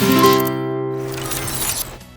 Thank you.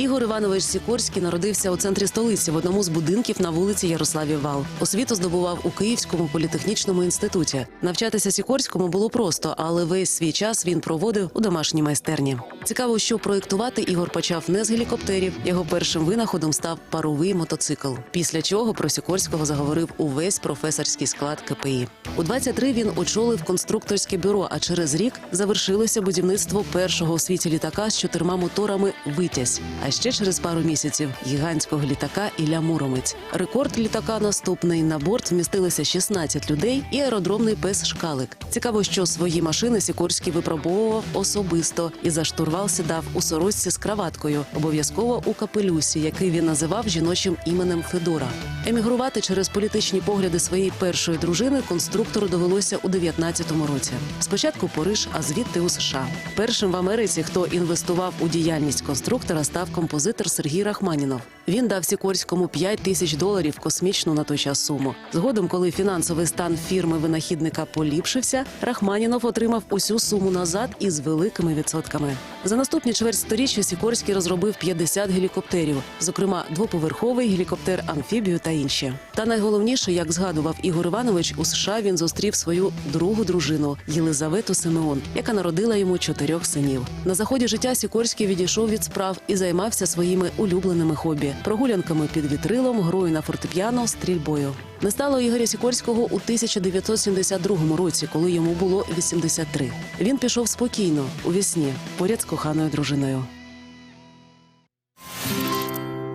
Ігор Іванович Сікорський народився у центрі столиці в одному з будинків на вулиці Ярославів Вал. Освіту здобував у Київському політехнічному інституті. Навчатися Сікорському було просто, але весь свій час він проводив у домашній майстерні. Цікаво, що проєктувати Ігор почав не з гелікоптерів. Його першим винаходом став паровий мотоцикл. Після чого про Сікорського заговорив увесь професорський склад КПІ. У 23 він очолив конструкторське бюро. А через рік завершилося будівництво першого у світі літака з чотирма моторами Витязь. А ще через пару місяців гігантського літака Ілля Муромець. Рекорд літака наступний на борт вмістилися 16 людей і аеродромний пес Шкалик. Цікаво, що свої машини Сікорський випробовував особисто і за штурвал сідав у сорочці з краваткою, обов'язково у капелюсі, який він називав жіночим іменем Федора. Емігрувати через політичні погляди своєї першої дружини конструктору довелося у 19-му році. Спочатку Париж, а звідти у США. Першим в Америці, хто інвестував у діяльність конструктора, став композитор Сергій Рахманінов. Він дав Сікорському 5 тисяч доларів космічну на той час суму. Згодом, коли фінансовий стан фірми винахідника поліпшився, Рахманінов отримав усю суму назад із великими відсотками. За наступні чверть сторіччя Сікорський розробив 50 гелікоптерів, зокрема двоповерховий гелікоптер амфібію та інші. Та найголовніше, як згадував Ігор Іванович, у США він зустрів свою другу дружину Єлизавету Симеон, яка народила йому чотирьох синів. На заході життя Сікорський відійшов від справ і займався своїми улюбленими хобі прогулянками під вітрилом, грою на фортепіано, стрільбою. Не стало Ігоря Сікорського у 1972 році, коли йому було 83. Він пішов спокійно у вісні поряд з коханою дружиною.